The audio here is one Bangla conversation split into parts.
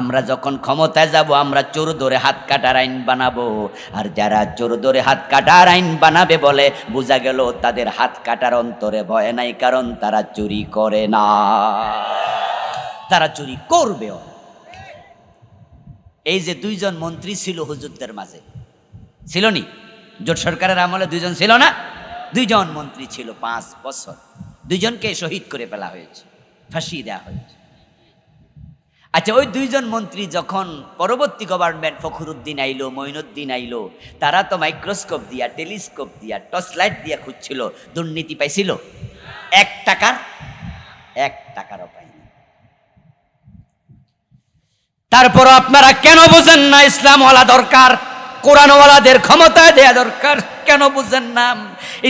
আমরা যখন ক্ষমতায় যাব, আমরা চোর ধরে হাত কাটার আইন বানাবো। আর যারা চোর ধরে হাত কাটার আইন বানাবে বলে, বোঝা গেল তাদের হাত কাটার অন্তরে ভয় নাই, কারণ তারা চুরি করে না। তারা চুরি করবেও এই যে দুইজন মন্ত্রী ছিল হুজুরদের মাঝে, ছিল নি? জোট সরকারের আমলে দুইজন ছিল না? দুইজন মন্ত্রী ছিল পাঁচ বছর। দুইজনকে শহীদ করে ফেলা হয়েছে ফাঁসিয়ে দেওয়া হয়েছে। আচ্ছা ওই দুইজন মন্ত্রী যখন পরবর্তী গভর্নমেন্ট ফখরুদ্দিন আইলো, মঈনুদ্দিন আইলো, তারা তো মাইক্রোস্কোপ দিয়া টেলিস্কোপ দিয়া টর্চ লাইট দিয়া খুঁজছিল, দুর্নীতি পাইছিল? এক টাকার, এক টাকারও পাইনি। তারপর আপনারা কেন বুঝেন না, ইসলামওয়ালা দরকার, কোরআনওয়ালাদের ক্ষমতায় দেয়া দরকার, কেন বুঝেন না?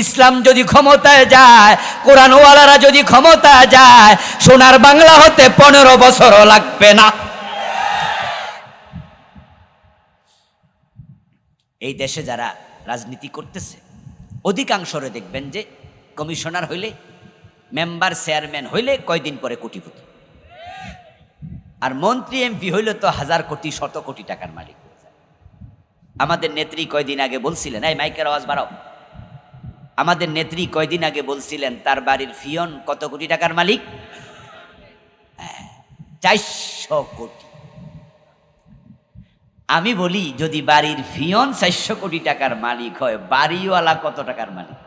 ইসলাম যদি ক্ষমতায় যায়, কোরআনওয়ালারা যদি ক্ষমতায় যায়, সোনার বাংলা হতে পনেরো বছরও লাগবে না। এই দেশে যারা রাজনীতি করতেছে, অধিকাংশরে দেখবেন যে কমিশনার হইলে, মেম্বার চেয়ারম্যান হইলে কয়দিন পরে কোটিপতি। আর মন্ত্রী, এমপি হইলে তো হাজার কোটি, শত কোটি টাকার মালিক আমাদের নেত্রী কয়দিন আগে বলছিলেন, এই মাইকের আওয়াজ বাড়াও। আমাদের নেত্রী কয়দিন আগে বলছিলেন তার বাড়ির ফিয়ন কত কোটি টাকার মালিক? হ্যাঁ, চারশো কোটি। আমি বলি যদি বাড়ির ফিয়ন চারশো কোটি টাকার মালিক হয় বাড়িওয়ালা কত টাকার মালিক?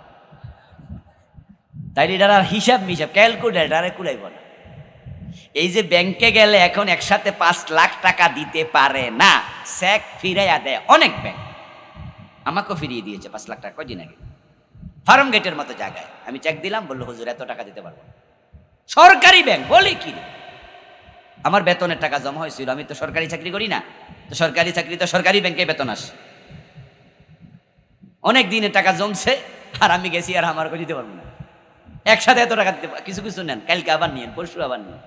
তাইলে এটার হিসাব মিসাব ক্যালকুলেটারে কুলাইব না এই যে ব্যাংকে গেলে এখন একসাথে পাঁচ লাখ টাকা দিতে পারে না চেক ফিরাইয়া দেয় অনেক ব্যাংক। আমাকেও ফিরিয়ে দিয়েছে পাঁচ লাখ টাকা কদিন আগে? ফার্ম গেটের মতো জায়গায়। আমি চেক দিলাম, বলল, হুজুর, এত টাকা দিতে পারব সরকারি ব্যাংক বলি কি আমার বেতনের টাকা জমা হয়েছিল, আমি তো সরকারি চাকরি করি না। তো সরকারি চাকরি তো সরকারি ব্যাংকে বেতন আসে। অনেক দিনের টাকা জমছে, আর আমি গেছি, আর আমার দিতে পারব না। একসাথে এত টাকা দিতে কিছু কিছু নেন। কালকে আবার নিয়েন, পরশু আবার নিয়েন।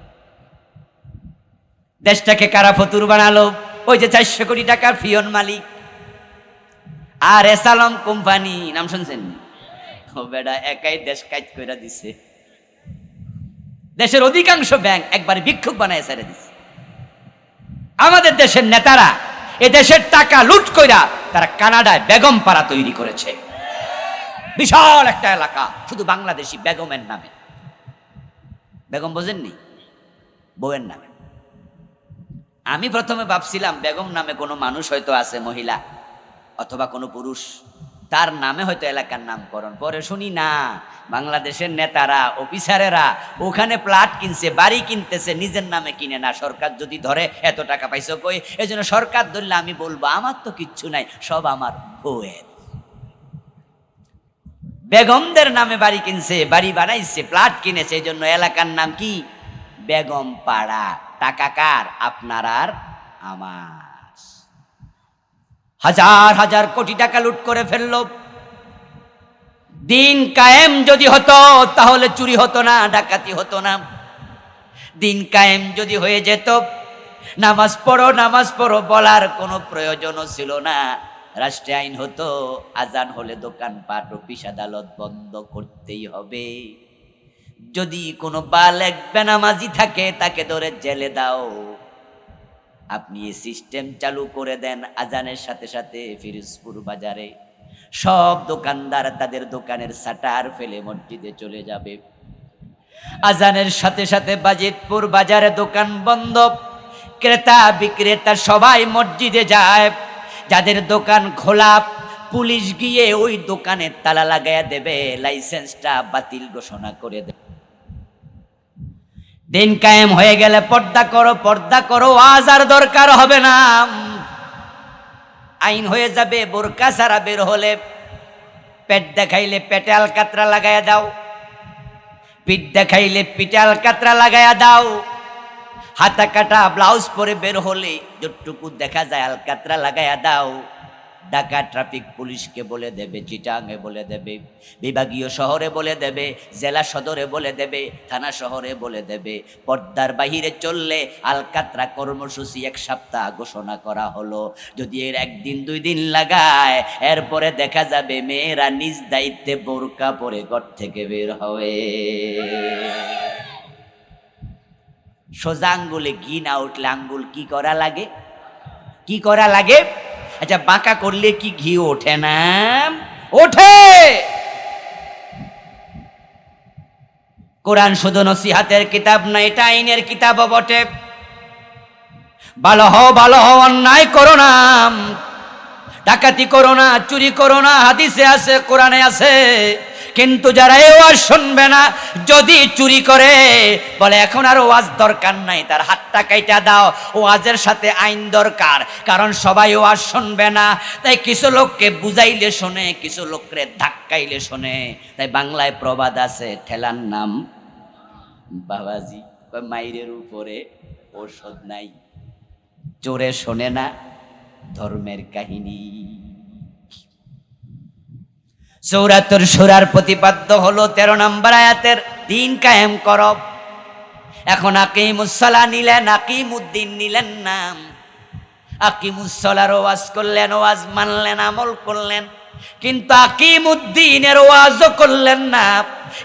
দেশটাকে কারা ফতুর বানালো, ওই যে চারশো কোটি টাকার ফিয়ন মালিক। আর এসালম কোম্পানি, নাম শুনছেন? বেটা একাই দেশ কাজ করে দিছে। দেশের অধিকাংশ ব্যাংক একবার বিক্ষোভ বানায় ছেড়ে দিছে। আমাদের দেশের নেতারা এ দেশের টাকা লুট কইরা তারা কানাডায় বেগম পাড়া তৈরি করেছে। বিশাল একটা এলাকা, শুধু বাংলাদেশি বেগমের নামে। বেগম বোঝেননি? বউয়ের নামে। আমি প্রথমে ভাবছিলাম, বেগম নামে কোনো মানুষ হয়তো আছে, মহিলা, অথবা কোনো পুরুষ। তার নামে হয়তো এলাকার নামকরণ পরে শুনি না। বাংলাদেশের নেতারা, অফিসারেরা ওখানে প্লাট কিনছে, বাড়ি কিনতেছে, নিজের নামে কিনে না। সরকার যদি ধরে, এত টাকা পাইছো কই? এই জন্য সরকার ধরলে আমি বলব, আমার তো কিচ্ছু নাই, সব আমার বউয়ের। বেগমদের নামে বাড়ি কিনছে, বাড়ি বানাইছে প্লাট কিনেছে এই জন্য এলাকার নাম কি? বেগম পাড়া টাকা কার? আপনার আর আমার। হাজার হাজার কোটি টাকা লুট করে ফেলল। দিন কায়েম যদি হতো, তাহলে চুরি হতো না, ডাকাতি হতো না। দিন কায়েম যদি হয়ে যেত, নামাজ পড়ো নামাজ পড়ো বলার কোনো প্রয়োজনও ছিল না। রাষ্ট্রে আইন হতো, আজান হলে দোকানপাট অফিস আদালত বন্ধ করতেই হবে। যদি কোনো বালেক বেনামাজি থাকে, তাকে ধরে জেলে দাও। আপনি এই সিস্টেম চালু করে দেন আজানের সাথে সাথে ফিরোজপুর বাজারে। সব দোকানদার তাদের দোকানের সাটার ফেলে মসজিদে চলে যাবে। আজানের সাথে সাথে বাজিতপুর বাজারে দোকান বন্ধ। ক্রেতা, বিক্রেতা সবাই মসজিদে যায়। যাদের দোকান খোলা, পুলিশ গিয়ে ওই দোকানে তালা লাগাইয়া দেবে, লাইসেন্সটা বাতিল ঘোষণা করে দেবে। দিন কায়েম হয়ে গেলে পর্দা করো পর্দা করো, আজ আর দরকার হবে না। আইন হয়ে যাবে, বোরকা সারা বের হলে পেট দেখাইলে পেটে আলকাতরা লাগাইয়া দাও। পিঠ দেখাইলে পিঠে আলকাতরা লাগাইয়া দাও। হাতা কাটা ব্লাউজ পরে বের হলে যতটুকু দেখা যায় আলকাতরা লাগাইয়া দাও। ঢাকা ট্রাফিক পুলিশকে বলে দেবে চিটাঙে বলে দেবে, বিভাগীয় শহরে বলে দেবে, জেলা সদরে বলে দেবে, থানা শহরে বলে দেবে। পর্দার বাহিরে চললে আলকাতরা কর্মসূচি এক সপ্তাহ ঘোষণা করা হলো। যদি এর একদিন, দুই দিন লাগায়, এরপরে দেখা যাবে মেয়েরা নিজ দায়িত্বে বোরকা পরে ঘর থেকে বের হবে। সোজা আঙ্গুলে ঘি না উঠলে আঙ্গুল কি করা লাগে? কি করা লাগে? আচ্ছা বাঁকা করলে কি ঘি ওঠে না? ওঠে! কোরআন শুধু নসিহাতের কিতাব না, এটা আইনের কিতাবও বটে। ভালো হও ভালো হও, অন্যায় করো না। ডাকাতি করো না, চুরি করো না, হাদিসে আছে, কোরআনে আছে। কিন্তু যারা এ ওয়াজ শুনবে না, যদি চুরি করে, বলে, এখন আর ওয়াজ দরকার নাই, তার হাতটা কাইটা দাও, ওয়াজের সাথে আইন দরকার, কারণ সবাই ওয়াজ শুনবে না। তাই কিছু লোককে বুঝাইলে শোনে, কিছু লোককে ধাক্কাইলে শোনে। তাই বাংলায় প্রবাদ আছে, ঠেলার নাম, বাবাজি মাইরের উপরে ঔষধ নাই। চোরে শোনে না ধর্মের কাহিনী। চৌরাত্তর সুরার প্রতিপাদ্য হলো তেরো নম্বর আয়াতের, দিন কায়েম কর। এখন আকিমুসলা নিলেন, আকিমুদ্দিন নিলেন নাম আকিমুসলার ওয়াজ করলেন, ওয়াজ মানলেন, আমল করলেন। কিন্তু আকিমুদ্দিনের ওয়াজও করলেন না,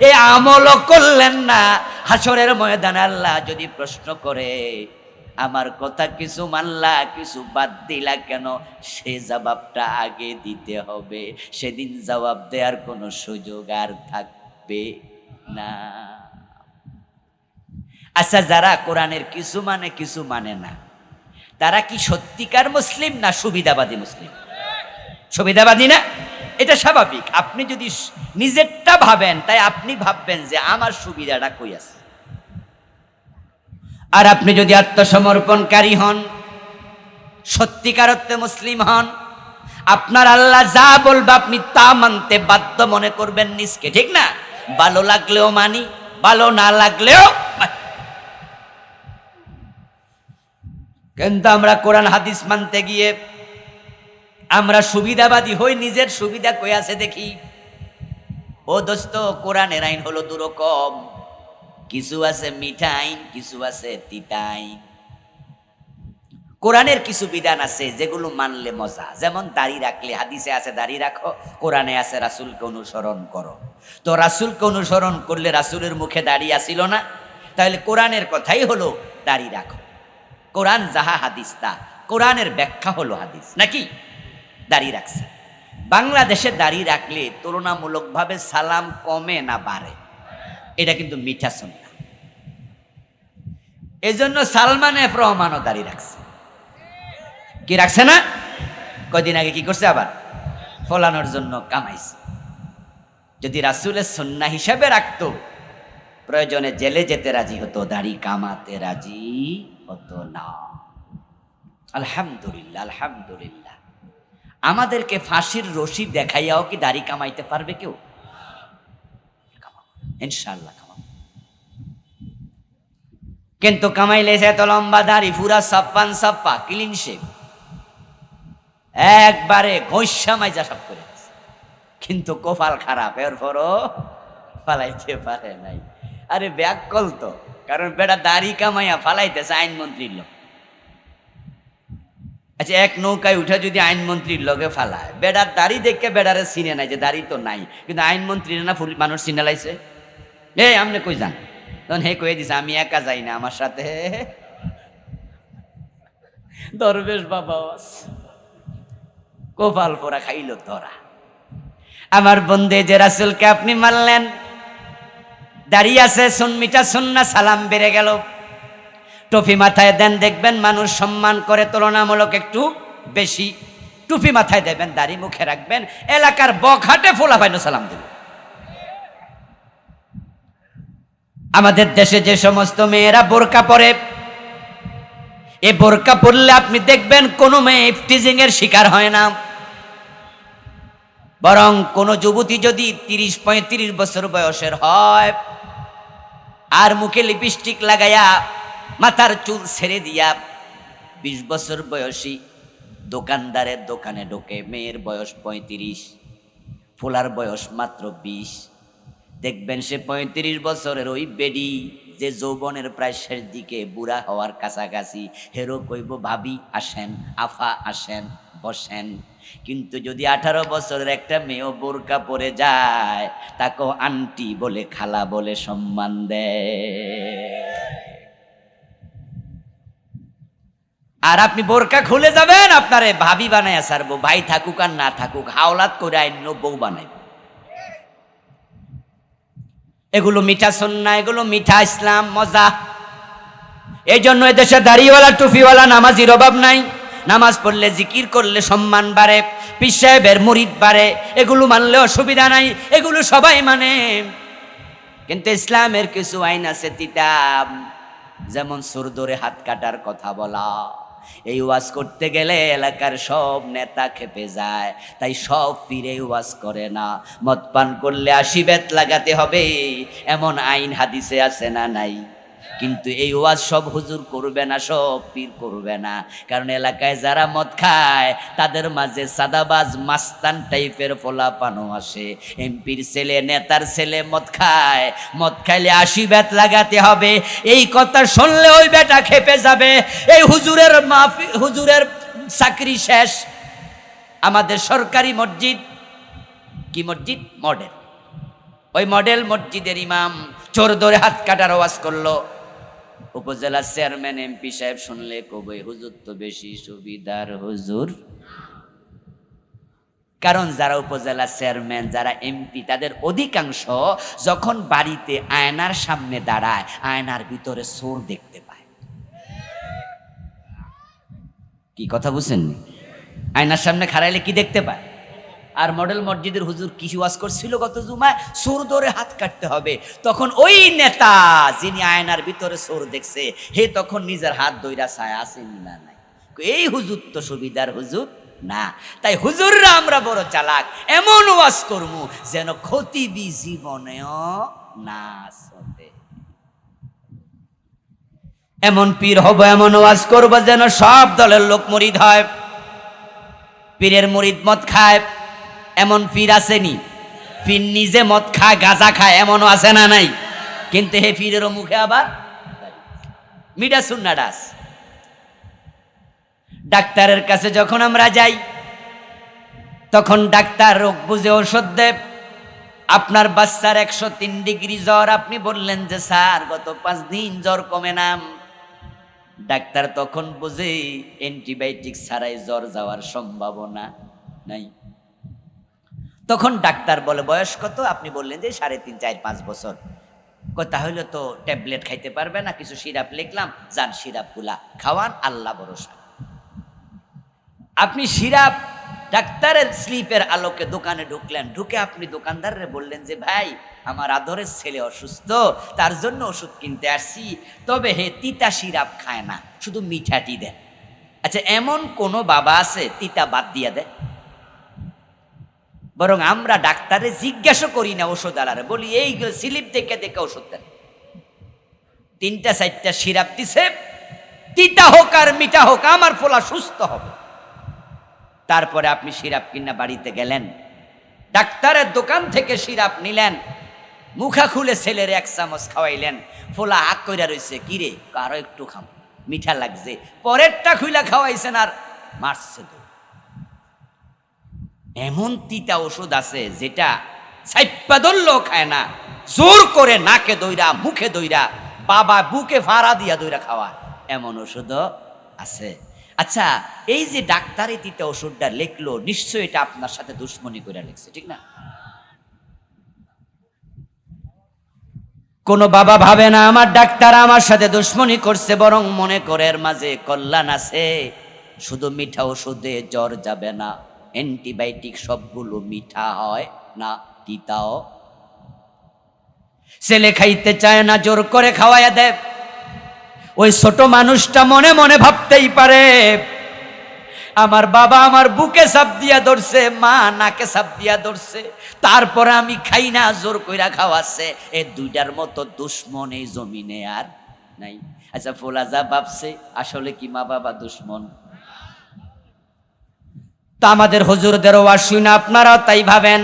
এ আমলও করলেন না। হাসরের ময়দান আল্লাহ যদি প্রশ্ন করে আমার কথা কিছু মানলা, কিছু বাদ দিলা কেন? সে জবাবটা আগে দিতে হবে। সেদিন জবাব দেওয়ার কোনো সুযোগ আর থাকবে না। আচ্ছা যারা কোরআনের কিছু মানে কিছু মানে না, তারা কি সত্যিকার মুসলিম না সুবিধাবাদী মুসলিম? সুবিধাবাদী না? এটা স্বাভাবিক। আপনি যদি নিজেরটা ভাবেন, তাই আপনি ভাববেন যে আমার সুবিধাটা কই আছে? আর আপনি যদি আত্মসমর্পণকারী হন সত্যিকার অর্থে মুসলিম হন, আপনার আল্লাহ যা বলবে আপনি তা মানতে বাধ্য মনে করবেন নিজকে, ঠিক না? ভালো লাগলেও মানি, ভালো না লাগলেও কিন্তু আমরা কোরআন, হাদিস মানতে গিয়ে আমরা সুবিধাবাদী হই, নিজের সুবিধা কই আছে দেখি? ও দোস্ত, কোরআনের আইন হলো দুরকম। কিছু আছে মিঠা আইন কিছু আছে তিতা আইন কোরআনের কিছু বিধান আছে যেগুলো মানলে মজা। যেমন দাড়ি রাখলে, হাদিসে আছে দাড়ি রাখো, কোরআনে আছে রাসূলকে অনুসরণ করো। তো রাসূলকে অনুসরণ করলে রাসুলের মুখে দাড়ি আসিল না? তাহলে কোরআনের কথাই হলো দাড়ি রাখো। কোরআন যাহা হাদিস তা। কোরআনের ব্যাখ্যা হলো হাদিস, নাকি? দাড়ি রাখছে। বাংলাদেশে দাড়ি রাখলে তুলনামূলকভাবে সালাম কমে না, বাড়ে। এটা কিন্তু মিঠা সন্না এই জন্য সালমান এফ রহমানও দাঁড়িয়ে রাখছে। কি রাখছে না? কদিন আগে কি করছে আবার? ফলানোর জন্য কামাইছে। যদি রাসুলের সন্না হিসাবে রাখতো, প্রয়োজনে জেলে যেতে রাজি হতো, দাড়ি কামাতে রাজি হতো না। আলহামদুলিল্লাহ আলহামদুলিল্লাহ। আমাদেরকে ফাঁসির রশি দেখাইয়াও কি দাড়ি কামাইতে পারবে কেউ? ইনশাল্লাহ কামাবো কিন্তু কামাইলে সে এত লম্বা দাড়ি পুরা সাপ্পান সাপ্পা ক্লিন শেপ একবারে ঘষা মাইজা সব করে কিন্তু কোপাল খারাপ এর পরও ফালাইতে পারে নাই। আরে ব্যাগ কল তো, কারণ বেটা দাড়ি কামাইয়া ফালাইতেছে আইনমন্ত্রীর লোক। আচ্ছা এক নৌকায় উঠে যদি আইনমন্ত্রীর লগে ফালায় বেড়ার দাড়ি দেখে বেড়ারে চিনে নাই যে দাড়ি তো নাই। কিন্তু আইনমন্ত্রীর না মানুষ চিনে লাইছে? এই আমনে কই যান তখন হে কয়ে দিছে, আমি একা যাই না আমার সাথে। দরবেশ বাবা। কোপাল পোড়া খাইল ধরা আমার বন্ধে যে রাসুলকে আপনি মারলেন দাঁড়িয়ে আছে সুন্মিটা সুন্না, সালাম বেড়ে গেল। টুপি মাথায় দেন, দেখবেন মানুষ সম্মান করে, তুলনামূলক একটু বেশি। টুপি মাথায় দেবেন, দাড়ি মুখে রাখবেন, এলাকার বখাটে ফোলা পাইন সালাম দেবেন। আমাদের দেশে যে সমস্ত মেয়েরা বোরকা পরে, এ বোরকা পরলে আপনি দেখবেন কোনো মেয়ে ইফটিজিং এর শিকার হয় না। বরং কোনো যুবতী যদি তিরিশ পঁয়ত্রিশ বছর বয়সের হয়, আর মুখে লিপস্টিক লাগাইয়া মাথার চুল ছেড়ে দিয়া বিশ বছর বয়সী দোকানদারের দোকানে ঢোকে, মেয়ের বয়স পঁয়ত্রিশ, ফোলার বয়স মাত্র বিশ। দেখবেন সে পঁয়ত্রিশ বছরের ওই বেডি যে যৌবনের প্রায় শেষ দিকে বুড়া হওয়ার কাছাকাছি। হেরো কইব, ভাবি, আসেন, আফা, আসেন, বসেন। কিন্তু যদি আঠারো বছরের একটা মেয়েও বোরকা পরে যায়, তাকেও আন্টি বলে, খালা বলে সম্মান দেয় আর আপনি বোরকা খুলে যাবেন, আপনারে ভাবি বানায় সারবো ভাই থাকুক আর না থাকুক, হাওলাত করে আইন বউ বানাইব। এগুলো মিঠা সন্না, এগুলো মিঠা ইসলাম, মজা। এই জন্য এদেশে দাড়িওয়ালা টুফিওয়ালা নামাজির অভাব নাই। নামাজ পড়লে জিকির করলে সম্মান বাড়ে, পীর সাহেবের মুরিদ বাড়ে, এগুলো মানলে অসুবিধা নাই, এগুলো সবাই মানে। কিন্তু ইসলামের কিছু আইন আছে তিতাব, যেমন সুর ধরে হাত কাটার কথা বলা। এই ওয়াজ করতে গেলে এলাকার সব নেতা খেপে যায়, তাই সব ফিরে ওয়াজ করে না। মদ পান করলে আশি বেত লাগাতে হবে, এমন আইন হাদিসে আছে না নাই? কিন্তু এই ওয়াজ সব হুজুর করবে না, সব পীর করবে না। কারণ এলাকায় যারা মদ খায়, তাদের মাঝে সাদাবাজ মাস্তান টাইপের ফোলাপানো আসে। এমপির ছেলে, নেতার ছেলে মদ খায়। মদ খাইলে আশি ব্যাত লাগাতে হবে। এই কথা শুনলে ওই বেটা খেপে যাবে। এই হুজুরের মাফি, হুজুরের চাকরি শেষ। আমাদের সরকারি মসজিদ, কি মসজিদ? মডেল। ওই মডেল মসজিদের ইমাম চোর ধরে হাত কাটার আওয়াজ করল। উপজেলা চেয়ারম্যান এমপি সাহেব শুনলে কবে? হুজুর তো বেশি সুবিধার হুজুর। কারণ যারা উপজেলা চেয়ারম্যান, যারা এমপি, তাদের অধিকাংশ যখন বাড়িতে আয়নার সামনে দাঁড়ায়, আয়নার ভিতরে সোর দেখতে পায়। কি কথা বুঝছেন আয়নার সামনে খাড়াইলে কি দেখতে পায়? আর মডেল মসজিদের হুজুর কি ওয়াজ করছিল গত জুমায়? সুর ধরে হাত কাটতে হবে। তখন ওই নেতা যিনি আয়নার ভিতরে সুর দেখছে, হে তখন নিজের হাত দইরা ছায় আসেন না নাই? এই হুজুর তো সুবিধার হুজুর? না। তাই হুজুররা আমরা বড় চালাক, এমন ওয়াজ করমু যেন ক্ষতিবি জীবনেও না এমন পীর হব, এমন ওয়াজ করব যেন সব দলের লোক মরিদ হয়। পীরের মরিদ মদ খায়। এমন পীর আসেনি। পীর নিজে মদ খায়, গাঁজা খায়, এমনও আছে না নাই? কিন্তু হে পীরেরও মুখে আবার মিডা সুন্নাডাস ডাক্তারের কাছে যখন আমরা যাই, তখন ডাক্তার রোগ বুঝে ওষুধ দেব আপনার বাচ্চার একশো তিন ডিগ্রি জ্বর, আপনি বললেন যে, স্যার, গত পাঁচ দিন জ্বর কমে নাম ডাক্তার তখন বুঝে, অ্যান্টিবায়োটিক ছাড়াই জ্বর যাওয়ার সম্ভাবনা নাই। তখন ডাক্তার বলে, বয়স কত? আপনি বললেন যে সাড়ে তিন, চার, পাঁচ বছর। তাহলে তো ট্যাবলেট খাইতে পারবে না, কিছু সিরাপ লিখলাম, যান সিরাপগুলা খাওয়ান, আল্লাহ ভরসা। আপনি সিরাপ ডাক্তারের স্লিপের আলোকে দোকানে ঢুকলেন, ঢুকে আপনি দোকানদাররে বললেন যে, ভাই, আমার আদরের ছেলে অসুস্থ, তার জন্য ওষুধ কিনতে আসছি, তবে হে তিতা সিরাপ খায় না, শুধু মিঠাটি দেন। আচ্ছা এমন কোনো বাবা আছে, তিতা বাদ দিয়ে দেয় বরং আমরা ডাক্তারে জিজ্ঞাসা করি না ওষুধ আলারে বলি, এই স্লিপ দেখে দেখে ওষুধ দেন। তিনটা, চারটা সিরাপ দিছে, তিতা হোক আর মিঠা হোক, আমার ফোলা সুস্থ হবে। তারপরে আপনি সিরাপ কিনা বাড়িতে গেলেন, ডাক্তারের দোকান থেকে সিরাপ নিলেন, মুখা খুলে ছেলের এক চামচ খাওয়াইলেন, ফোলা হাক কইরা রয়েছে কিরে কারও একটু খাম, মিঠা লাগছে। পরেরটা খুইলা খাওয়াইছেন আর মারছে এমন তিতা ওষুধ আছে যেটা সাইপ্পা ধরলেও খায় না। জোর করে নাকে দইরা, মুখে দইরা, বাবা বুকে ভাড়া দিয়া দইরা খাওয়া। এমন ওষুধও আছে। আচ্ছা এই যে ডাক্তার তিতা ওষুধটা লিখলো, নিশ্চয়ই এটা আপনার সাথে দুশ্মনী করে লিখছে, ঠিক না? কোন বাবা ভাবে না, আমার ডাক্তার আমার সাথে দুশ্মনী করছে, বরং মনে করে এর মাঝে কল্যাণ আছে। শুধু মিঠা ওষুধে জ্বর যাবে না। অ্যান্টিবায়োটিক সবগুলো মিঠা হয় না তিতাও। ছেলে খাইতে চায় না, জোর করে খাওয়াইয়া দেয়। ওই ছোট মানুষটা মনে মনে ভাবতেই পারে, আমার বাবা আমার বুকে সাপ দিয়া ধরছে, মা নাকে সাপ দিয়া ধরছে, তারপরে আমি খাই না, জোর কইরা খাওয়াচ্ছে। এ দুইটার মতো দুশ্মন এই জমিনে আর নাই। আচ্ছা ফোলা যা ভাবছে, আসলে কি মা বাবা দুশ্মন? তা আমাদের হজুরদেরও ওয়াজ শুনে আপনারাও তাই ভাবেন।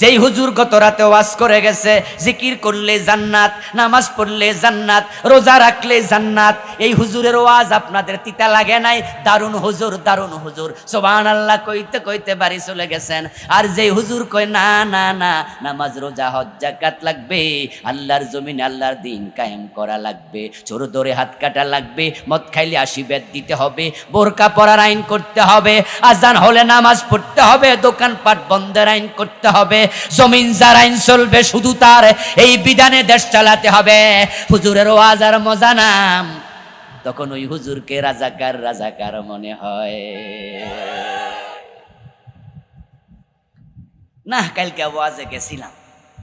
যেই হুজুর গত রাতে ওয়াজ করে গেছে, জিকির করলে জান্নাত, নামাজ পড়লে জান্নাত, রোজা রাখলে জান্নাত, এই হুজুরের ওয়াজ আপনাদের তিতা লাগে নাই? দারুণ হুজুর দারুণ হুজুর। সোবান আল্লাহ কইতে কইতে বাড়ি চলে গেছেন। আর যেই হুজুর কয়, না না না, নামাজ, রোজা, হজ লাগবে, আল্লাহর জমিনে আল্লাহর দিন কায়েম করা লাগবে, চোর ধরে হাত কাটা লাগবে, মদ খাইলে আশীর্বাদ দিতে হবে, বোরকা পরার আইন করতে হবে, আজান হলে নামাজ পড়তে হবে, দোকানপাট বন্ধের আইন করতে হবে জমিন যার আইন চলবে শুধু তার, এই বিধানে দেশ চালাতে হবে। হুজুরের ওয়াজ আর মজা নাম। তখন ওই হুজুরকে রাজাকার রাজাকার মনে হয়। না, কালকে ওয়াজে গেছিলাম।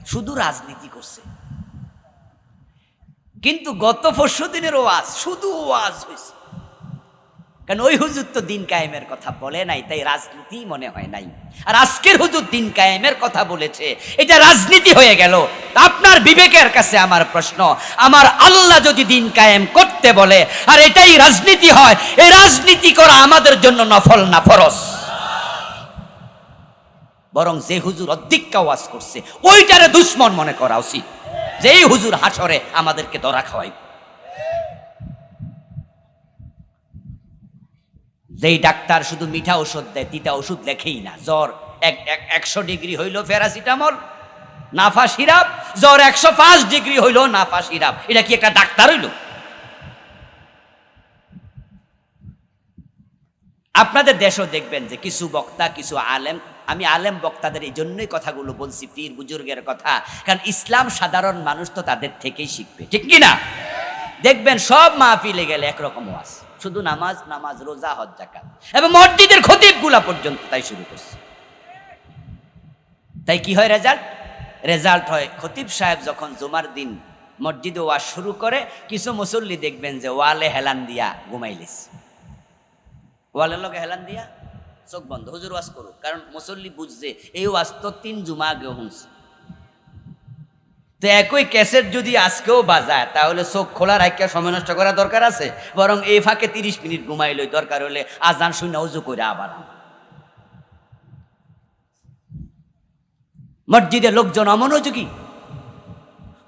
শুধু রাজনীতি করছে। কিন্তু গত পরশু দিনের ওয়াজ, শুধু ওয়াজ হয়েছে। কারণ ওই হুজুর তো দিন কায়েমের কথা বলে নাই, তাই রাজনীতি মনে হয় নাই। আর আজকের হুজুর দিন কায়েমের কথা বলেছে, এটা রাজনীতি হয়ে গেল। আপনার বিবেকের কাছে আমার প্রশ্ন, আমার আল্লাহ যদি দিন কায়েম করতে বলে, আর এটাই রাজনীতি হয় এই রাজনীতি করা আমাদের জন্য নফল না ফরজ। বরং যে হুজুর অধিক্কা ওয়াজ করছে, ওইটারে দুশ্মন মনে করা উচিত। যে এই হুজুর হাসরে আমাদেরকে দরা খাওয়াই যেই ডাক্তার শুধু মিঠা ওষুধ দেয়, তিতা ওষুধ লেখেই না। জ্বর এক, এক- একশো ডিগ্রি হইল প্যারাসিটামল, নাফা সিরাপ। জ্বর একশো পাঁচ ডিগ্রি হইল নাফা সিরাপ। এটা কি একটা ডাক্তার হইল? আপনাদের দেশও দেখবেন যে কিছু বক্তা, কিছু আলেম, আমি আলেম বক্তাদের এই জন্যই কথাগুলো বলছি, পীর বুজুর্গের কথা। কারণ ইসলাম সাধারণ মানুষ তো তাদের থেকেই শিখবে, ঠিক কি না? দেখবেন সব মাহফিলে গেলে একরকম ওয়াজ শুধু নামাজ নামাজ, রোজা, হজ জাকাত এবং মসজিদের খতিবগুলা পর্যন্ত তাই শুরু করছে। তাই কি হয় রেজাল্ট? রেজাল্ট হয় খতিব সাহেব যখন জুমার দিন মসজিদে ওয়াজ শুরু করে, কিছু মুসল্লি দেখবেন যে ওয়ালে হেলান দিয়া ঘুমাইলিস ওয়ালের লগে হেলান দিয়া চোখ বন্ধ। হুজুর ওয়াজ করুক, কারণ মুসল্লি বুঝছে, এই ওয়াজ তো তিন জুমা আগে শুনছে তো একই ক্যাসেট যদি আজকেও বাজায়, তাহলে চোখ খোলা রাখিয়া সময় নষ্ট করা দরকার আছে? বরং এই ফাঁকে তিরিশ মিনিট ঘুমাইলই দরকার হলে আজান শুনে উজু করে আবার মসজিদে লোকজন অমনোযোগী।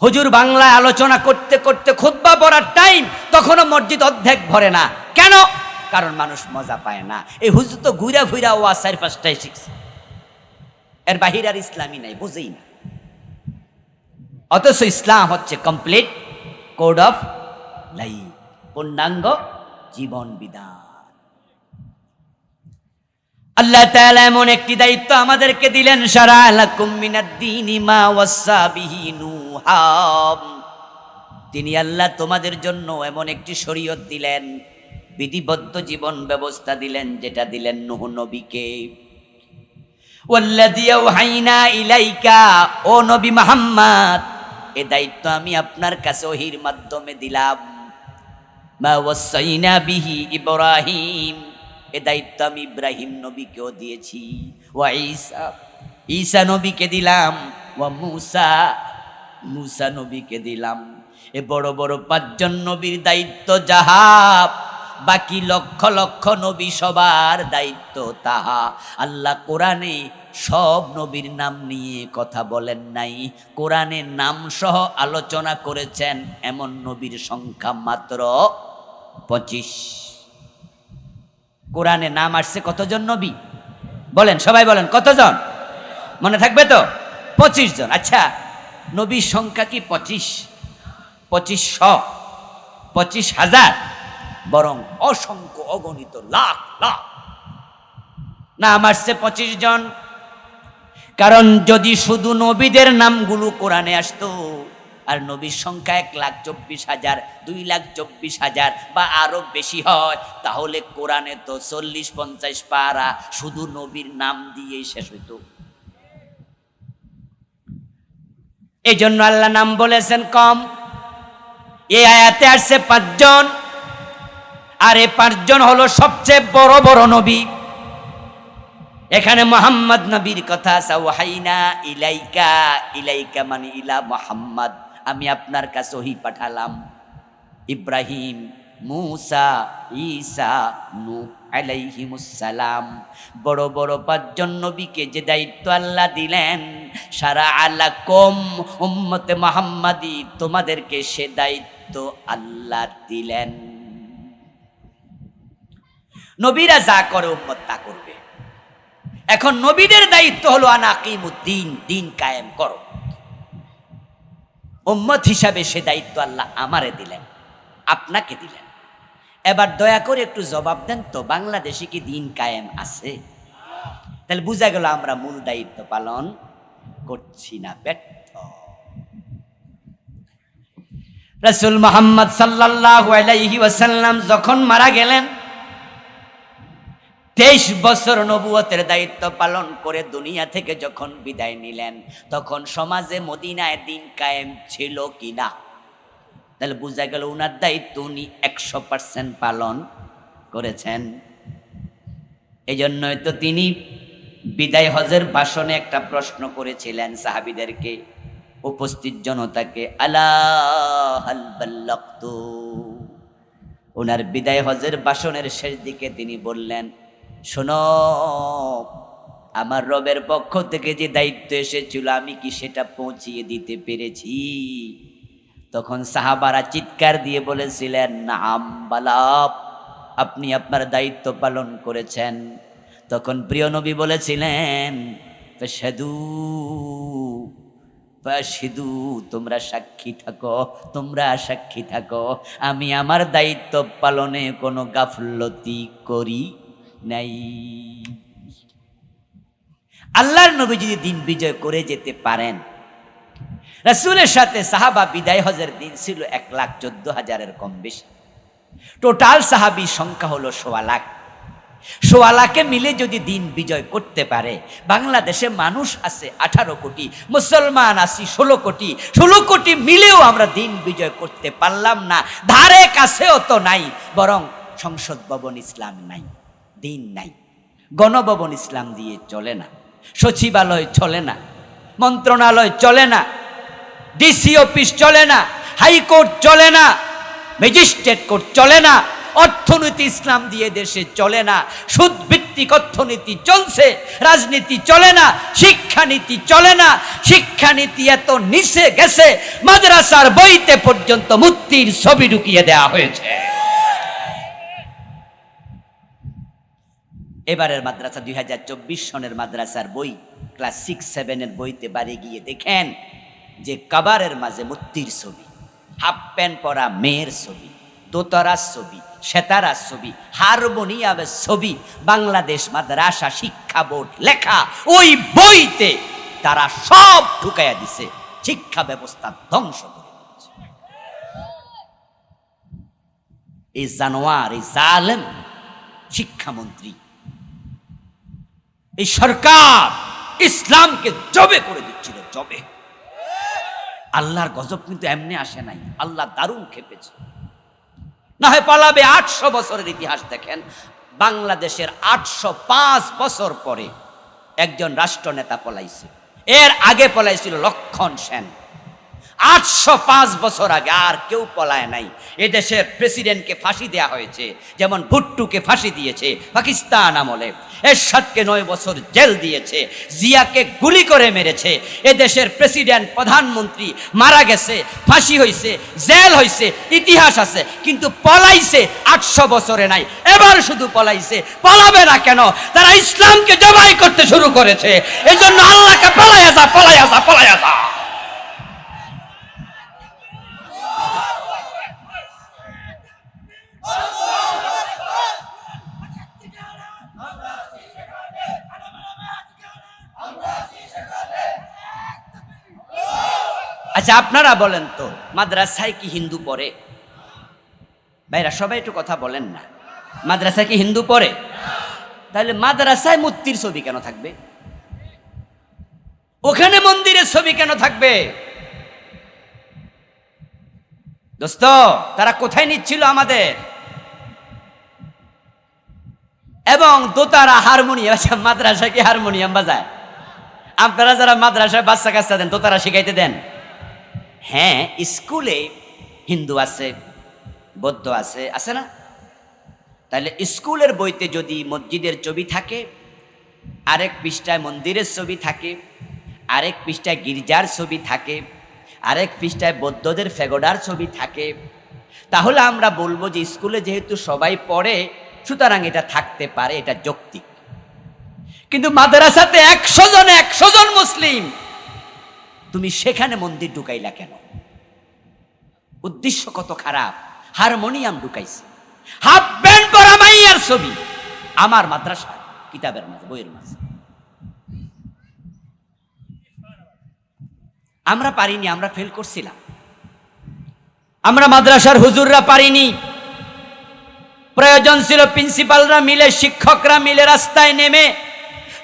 হুজুর বাংলায় আলোচনা করতে করতে খুতবা পড়ার টাইম তখনও মসজিদ অর্ধেক ভরে না। কেন? কারণ মানুষ মজা পায় না। এই হুজুর তো ঘুরা ঘুরা ওয়া চার পাঁচটাই শিখছে। এর বাহির আর ইসলামী নাই, বুঝেই না। অথচ ইসলাম হচ্ছে কমপ্লিট কোড অফ লাইফ পূর্ণাঙ্গ জীবন বিধান। আল্লাহ তাআলা এমন একটি দায়িত্ব আমাদেরকে দিলেন, সারা লাকুম মিনাদ-দীনি মা ওয়াসা বিহি নূহাম তিনি আল্লাহ তোমাদের জন্য এমন একটি শরীয়ত দিলেন, বিধিবদ্ধ জীবন ব্যবস্থা দিলেন, যেটা দিলেন নূহ নবীকে। ওয়াল্লাযী আওহাইনা ইলাইকা, ও নবী মুহাম্মদ এ দায়িত্ব আমি আপনার কাছে ওহির মাধ্যমে দিলাম। মা বিহি ইব্রাহিম। এ দায়িত্ব আমি ইব্রাহিম নবীকেও দিয়েছি। ওয়া ঈসা ঈসা নবীকে দিলাম। ওয়া মুসা মুসা নবীকে দিলাম। এ বড় বড় পাঁচজন নবীর দায়িত্ব যাহা বাকি লক্ষ লক্ষ নবী সবার দায়িত্ব তাহা। আল্লাহ কোরআনে সব নবীর নাম নিয়ে কথা বলেন নাই। কোরআনের নাম সহ আলোচনা করেছেন এমন নবীর সংখ্যা মাত্র পঁচিশ। কোরআনে নাম আসছে কতজন নবী? বলেন, সবাই বলেন, কতজন? মনে থাকবে তো? পঁচিশ জন। আচ্ছা নবীর সংখ্যা কি পঁচিশ? পঁচিশশ পঁচিশ হাজার, বরং অসংখ্য অগণিত লাখ লাখ। নাম আসছে পঁচিশ জন কারণ যদি শুধু নবীদের নামগুলো কোরআনে আসতো, আর নবীর সংখ্যা এক লাখ চব্বিশ হাজার, দুই লাখ চব্বিশ হাজার বা আরও বেশি হয়, তাহলে কোরআনে তো চল্লিশ পঞ্চাশ পারা শুধু নবীর নাম দিয়েই শেষ হইতো। এই জন্য আল্লাহ নাম বলেছেন কম। এই আয়াতে আসছে পাঁচজন, আর এই পাঁচজন হলো সবচেয়ে বড় বড় নবী। এখানে মোহাম্মদ নবীর কথা সাউহাইনা ইলাইকা ইলাইকা মানে ইলা মোহাম্মদ। আমি আপনার কাছে ওহি পাঠালাম। ইব্রাহিম, মুসা, ঈসা, নূহ আলাইহিমুসালাম বড় বড় পাঁচজন নবীকে যে দায়িত্ব আল্লাহ দিলেন, সারা আল্লাহ কম উম্মতে মোহাম্মদি, তোমাদেরকে সে দায়িত্ব আল্লাহ দিলেন। নবীরা যা করে উম্মত তা করবে এখন নবীদের দায়িত্ব হলো আনাকিমুদ্দিন দিন কায়েম করো। উম্মত হিসাবে সে দায়িত্ব আল্লাহ আমারে দিলেন, আপনাকে দিলেন। এবার দয়া করে একটু জবাব দেন, তো বাংলাদেশে কি দিন কায়েম আছে? তাহলে বোঝা গেল আমরা মূল দায়িত্ব পালন করছি না, ব্যর্থ। রসুল মোহাম্মদ সাল্লাল্লাহু আলাইহি ওয়াসাল্লাম যখন মারা গেলেন তেইশ বছর নবুয়তের দায়িত্ব পালন করে দুনিয়া থেকে যখন বিদায় নিলেন, তখন সমাজে মদিনায় দিন কায়েম ছিল কিনা? তাহলে বোঝা গেল উনার দায়িত্ব উনি একশো পার্সেন্ট পালন করেছেন। এই জন্যই তো তিনি বিদায় হজের ভাষণে একটা প্রশ্ন করেছিলেন সাহাবিদেরকে, উপস্থিত জনতাকে আল্লাহ ওনার বিদায় হজের ভাষণের শেষ দিকে তিনি বললেন শোনো, আমার রবের পক্ষ থেকে যে দায়িত্ব এসেছিল, আমি কি সেটা পৌঁছিয়ে দিতে পেরেছি? তখন সাহাবারা চিৎকার দিয়ে বলেছিলেন, নাম বালাপ আপনি আপনার দায়িত্ব পালন করেছেন। তখন প্রিয় নবী বলেছিলেন সাধু তোমরা সাক্ষী থাকো, তোমরা সাক্ষী থাকো। আমি আমার দায়িত্ব পালনে কোনো গাফলতি করি নাই। আল্লাহর নবী যদি দিন বিজয় করে যেতে পারেন, রাসূলের সাথে সাহাবা বিদায় হজের দিন ছিল এক লাখ চোদ্দ হাজারের কম বেশি। টোটাল সাহাবি সংখ্যা হলো সোয়া লাখ। সোয়া লাখে মিলে যদি দিন বিজয় করতে পারে, বাংলাদেশে মানুষ আছে আঠারো কোটি, মুসলমান আছি ষোলো কোটি ষোলো কোটি মিলেও আমরা দিন বিজয় করতে পারলাম না। ধারে কাছেও তো নাই, বরং সংসদ ভবন ইসলাম নাই। দিন নাই। গণভবন ইসলাম দিয়ে চলে না, সচিবালয় চলে না, মন্ত্রণালয় চলে না, ডিসি অফিস চলে না, হাইকোর্ট চলে না, ম্যাজিস্ট্রেট কোর্ট চলে না, অর্থনীতি ইসলাম দিয়ে দেশে চলে না সুদ ভিত্তিক অর্থনীতি চলছে, রাজনীতি চলে না, শিক্ষানীতি চলে না, শিক্ষানীতি এত নিচে গেছে, মাদ্রাসার বইতে পর্যন্ত মূর্তির ছবি ঢুকিয়ে দেওয়া হয়েছে। এবারের মাদ্রাসা দুই হাজার চব্বিশ সনের মাদ্রাসার বই, ক্লাস সিক্স সেভেনের বইতে বাড়ি গিয়ে দেখেন যে কাবারের মাঝে মূর্তির ছবি, হাফ প্যান্ট পরা মেয়ের ছবি, দোতরার ছবি, সেতারার ছবি, হারমোনিয়ামের ছবি, বাংলাদেশ মাদ্রাসা শিক্ষা বোর্ড লেখা ওই বইতে তারা সব ঢুকাইয়া দিছে, শিক্ষা ব্যবস্থা ধ্বংস করে। এই জানোয়ার, এই জালেম, শিক্ষামন্ত্রী এই সরকার ইসলামকে জবে করে দিচ্ছিল, জবে। আল্লাহর গজব কিন্তু এমনি আসে নাই। আল্লাহ দারুণ খেপেছে। না হয় পালাবে আটশো বছরের ইতিহাস দেখেন, বাংলাদেশের আটশো পাঁচ বছর পরে একজন রাষ্ট্রনেতা পলাইছে। এর আগে পলাইছিল লক্ষণ সেন। আটশো পাঁচ বছর আগে আর কেউ পলায় নাই। এদেশের প্রেসিডেন্টকে ফাঁসি দেয়া হয়েছে, যেমন ভুট্টুকে ফাঁসি দিয়েছে পাকিস্তান আমলে। এরশাদকে নয় বছর জেল দিয়েছে, জিয়াকে গুলি করে মেরেছে। এদেশের প্রেসিডেন্ট, প্রধানমন্ত্রী মারা গেছে, ফাঁসি হয়েছে জেল হয়েছে ইতিহাস আছে, কিন্তু পলাইছে আটশো বছরে নাই। এবার শুধু পলাইছে, পলাবে না কেন? তারা ইসলামকে জবাই করতে শুরু করেছে। এজন্য আল্লাহকে পলাইয়া যা পলাইয়া যা পলাইয়া যা। আচ্ছা আপনারা বলেন তো, মাদ্রাসায় কি হিন্দু পড়ে? ভাইরা, সবাই একটু কথা বলেন না। মাদ্রাসায় কি হিন্দু পড়ে? তাহলে মাদ্রাসায় মূর্তির ছবি কেন থাকবে? ওখানে মন্দিরের ছবি কেন থাকবে? দোস্ত, তারা কোথায় নিচ্ছিল আমাদের? এবং দোতারা হারমোনিয়াম আচ্ছা মাদ্রাসায় কি হারমোনিয়াম বাজায়? আপনারা যারা মাদ্রাসায় বাচ্চা কাচ্চা দেন, দোতারা শিখাইতে দেন? হ্যাঁ স্কুলে হিন্দু আছে, বৌদ্ধ আছে আছে না? তাহলে স্কুলের বইতে যদি মসজিদের ছবি থাকে, আরেক পৃষ্ঠায় মন্দিরের ছবি থাকে, আরেক পৃষ্ঠায় গির্জার ছবি থাকে, আরেক পৃষ্ঠায় বৌদ্ধদের ফেগোডার ছবি থাকে, তাহলে আমরা বলব যে স্কুলে যেহেতু সবাই পড়ে সুতরাং এটা থাকতে পারে, এটা যৌক্তিক। কিন্তু মাদ্রাসাতে একশো জন একশো জন মুসলিম, তুমি সেখানে মন্দির ঢুকাইলা কেন? উদ্দেশ্য কত খারাপ, হারমোনিয়াম ঢুকাইছে। হাফ প্যান্ট পরা মাইয়ার ছবি, আমার মাদ্রাসা, কিতাবের মাঝে, বইয়ের মাঝে। আমরা পারিনি, আমরা ফেল করছিলাম। আমরা মাদ্রাসার হুজুররা পারিনি। প্রয়োজন ছিল প্রিন্সিপালরা মিলে, শিক্ষকরা মিলে রাস্তায় নেমে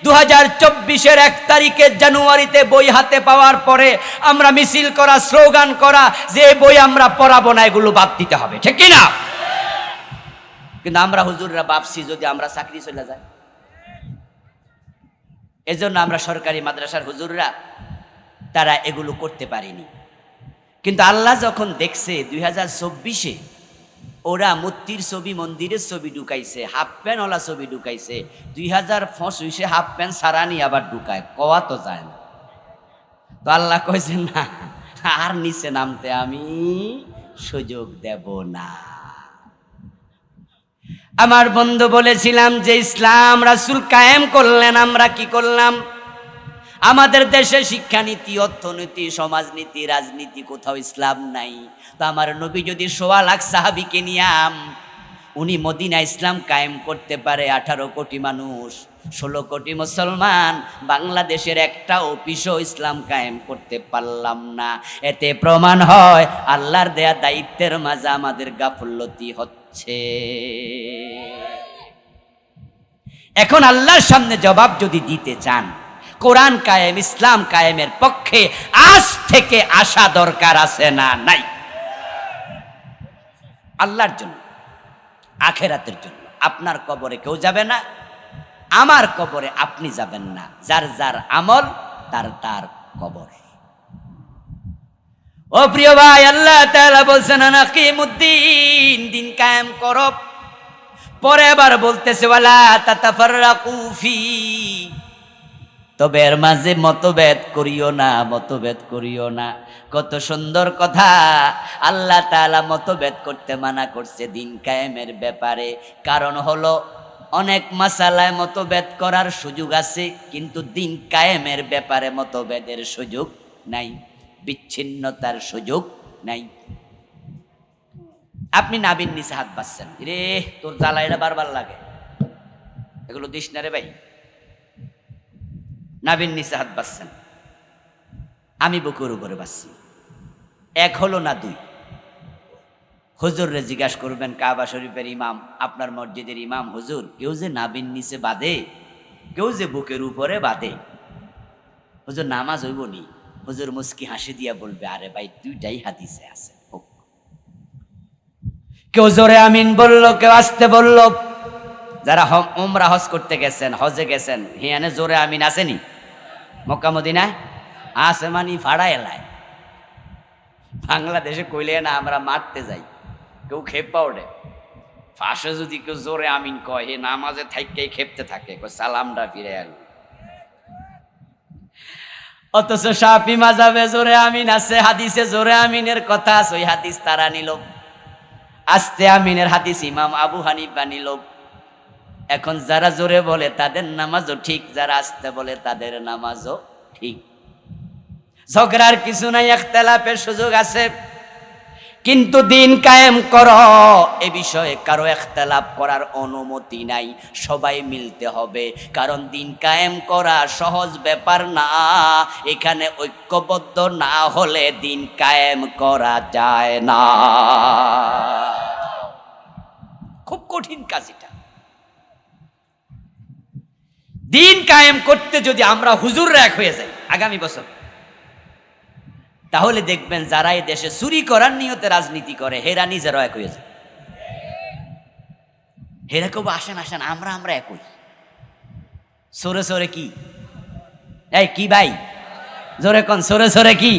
দু হাজার চব্বিশের এক তারিখে জানুয়ারিতে বই হাতে পাওয়ার পরে আমরা মিছিল করা, স্লোগান করা, যে বই আমরা পড়াবো না, এগুলো বাদ দিতে হবে। ঠিক কি না কিন্তু আমরা হুজুররা ভাবছি, যদি আমরা চাকরি চলে যাই। এজন্য আমরা সরকারি মাদ্রাসার হুজুররা, তারা এগুলো করতে পারিনি। কিন্তু আল্লাহ যখন দেখছে দুই হাজার চব্বিশে ওরা মূর্তির ছবি, মন্দিরের ছবি ঢুকাইছে, হাফ প্যান্ট প্যান্টওয়ালা ছবি ঢুকাইছে। দুই হাজার পঁচিশে হাফ প্যান্ট সারানি আবার ঢুকায়, কওয়া তো যায় না। তো আল্লাহ কয়েছে না, আর নিচে নামতে আমি সুযোগ দেব না। আমার বন্ধু বলেছিলাম যে, ইসলাম রাসুল কায়েম করলেন, আমরা কি করলাম? আমাদের দেশে শিক্ষানীতি, অর্থনীতি, সমাজনীতি, রাজনীতি কোথাও ইসলাম নাই। তো আমার নবী যদি সোয়া লাখ সাহাবিকে নিয়াম উনি মদিনা ইসলাম কায়েম করতে পারে আঠারো কোটি মানুষ, ষোলো কোটি মুসলমান, বাংলাদেশের একটা অফিসও ইসলাম কায়েম করতে পারলাম না। এতে প্রমাণ হয় আল্লাহর দেয়া দায়িত্বের মাঝে আমাদের গাফল্যতি হচ্ছে। এখন আল্লাহর সামনে জবাব যদি দিতে চান, কোরআন কায়েম, ইসলাম কায়েমের পক্ষে আজ থেকে আসা দরকার আছে না নাই? আল্লাহর জন্য, আখেরাতের জন্য। আপনার কবরে কেউ যাবে না, আমার কবরে আপনি যাবেন না। যার যার আমল, তার তার কবর। ও প্রিয় ভাই, আল্লাহ তাআলা বলছেন, আনাকিমুদ্দিন, দিন কায়েম করো। পরে আবার বলতেছে, ওয়ালা তাতাফাররাকু ফি। তবে এর মাঝে মতভেদ করিও না, মতভেদ করিও না। কত সুন্দর কথা। আল্লাহ তাআলা মতভেদ করতে মানা করছে দিন কায়েমের ব্যাপারে। কারণ হলো, অনেক মাসালায় মতভেদ করার সুযোগ আছে, কিন্তু দিন কায়েমের ব্যাপারে মতভেদের সুযোগ নাই, বিচ্ছিন্নতার সুযোগ নাই। আপনি নাবিন নিচে হাত বাঁচছেন। রে তোর জ্বালা বারবার লাগে। এগুলো দিস না রে ভাই। নিচে হাত বাঁচছেন। আমি বুকুর উপরে বাঁচছি। এক হলো না দুই? হুজুররে জিজ্ঞাসা করবেন, কাবা শরীফের ইমাম, আপনার মসজিদের ইমাম, হুজুর, কেউ যে নাবিন নিচে বাঁধে, কেউ যে বুকের উপরে বাঁধে। হুজুর, নামাজ হইব নি হুজুর মুস্কি হাসি দিয়া বলবে, আরে ভাই, দুইটাই হাদিসে আছে। কেউ জোরে আমিন বলল, কেউ আসতে বলল, যারা উমরা হজ করতে গেছেন, হজে গেছেন, হিয়ানে জোরে আমিন আসেনি? মক্কা মদিনা আছে মানি ভাড়া এলায়। বাংলাদেশে কইলে না আমরা মারতে যাই, কেউ খেপা ওঠে। ফাঁসে যদি কেউ জোরে আমিন কয় হে নামাজে থাইকেই খেপতে থাকে সালামটা ফিরে এল অথচ সাপি মাজাবে জোরে আমিন আছে, হাদিসে জোরে আমিনের কথা আছে, ওই হাদিস তারা নিল। আস্তে আমিনের হাদিস ইমাম আবু হানিফা নিল। এখন যারা জোরে বলে তাদের নামাজও ঠিক, যারা আসতে বলে তাদের নামাজও ঠিক। ঝগড়ার কিছু নাই, একতলাপের সুযোগ আছে। কিন্তু দিন কায়েম কর, এ বিষয়ে কারও একতলাপ করার অনুমতি নাই। সবাই মিলতে হবে, কারণ দিন কায়েম করা সহজ ব্যাপার না। এখানে ঐক্যবদ্ধ না হলে দিন কায়েম করা যায় না। খুব কঠিন কাজ এটা। দিন কায়েম করতে যদি আমরা হুজুররা এক হয়ে যাই, আগামী বছর। তাহলে দেখবেন যারা এই দেশে চুরি করার নিয়তে রাজনীতি করে, হেরা নিজেরা এক হয়ে যায়। হেরা কেউ আসেন আসেন, আমরা আমরা একই সরে সরে কি? এই, কি ভাই? জোরে কন, সরে সরে কি?